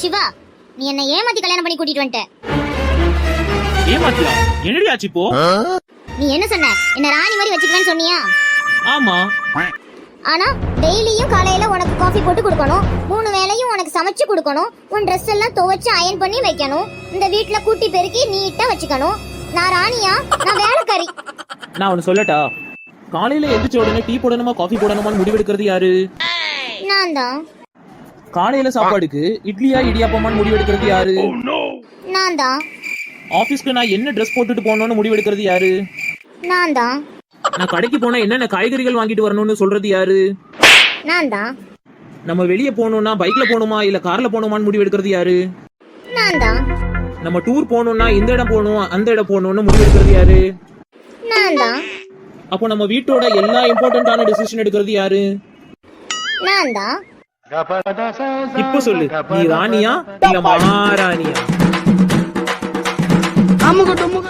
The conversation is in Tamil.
சிவா நீ என்ன ஏமாத்தி கல்யாணம் பண்ணி கூட்டிட்டு வந்துட்ட. ஏமாத்தியா என்னடி ஆச்சு இப்போ? நீ என்ன சொன்ன? என்ன ராணி மாதிரி வச்சுக்குவேன்னு சொன்னியா? ஆமா. ஆனா டெய்லியும் காலையில உனக்கு காஃபி போட்டு கொடுக்கணும். மூணு வேளையும் உனக்கு சமைச்சு கொடுக்கணும். உன் ட்ரெஸ் எல்லாம் துவைச்சு அயன் பண்ணி வைக்கணும். இந்த வீட்ல கூட்டி பெருக்கி நீட்டா வச்சுக்கணும். நான் ராணியா? நான் வேலைக்காரி. நான் ஒன்னு சொல்லட்டா? காலையில எந்திரிச்ச உடனே டீ போடணுமா காஃபி போடணுமான்னு முடிவெடுக்கிறது யாரு? நான் தான் காலையில சாப்பாடுக்கு இட்லியா இடியாப்பமான்னு முடிவெடுக்கிறது யாரு? நான் தான் ஆபீஸ்க்கு நான் என்ன ட்ரெஸ் போட்டுட்டு போகணும்னு முடிவெடுக்கிறது யாரு? நான் தான் நான் கடைக்கு போனா என்னென்ன காய்கறிகள் வாங்கிட்டு வரணும்னு சொல்றது யாரு? நான் தான் நம்ம வெளியே போகணும்னா பைக்ல போகணுமா இல்ல கார்ல போகணுமான்னு முடிவெடுக்கிறது யாரு? நான் தான் நம்ம டூர் போகணும்னா இந்த இடம் போகணும் அந்த இடம் போகணும்னு முடிவெடுக்கிறது யாரு? நான் தான் அப்போ நம்ம வீட்டோட எல்லா இம்பார்ட்டன்டான டெசிஷன் எடுக்கிறது யாரு? நான் தான் இப்ப சொல்லு. நீ ராணியா? இல்ல மகாராணியா? அமுக டுமுக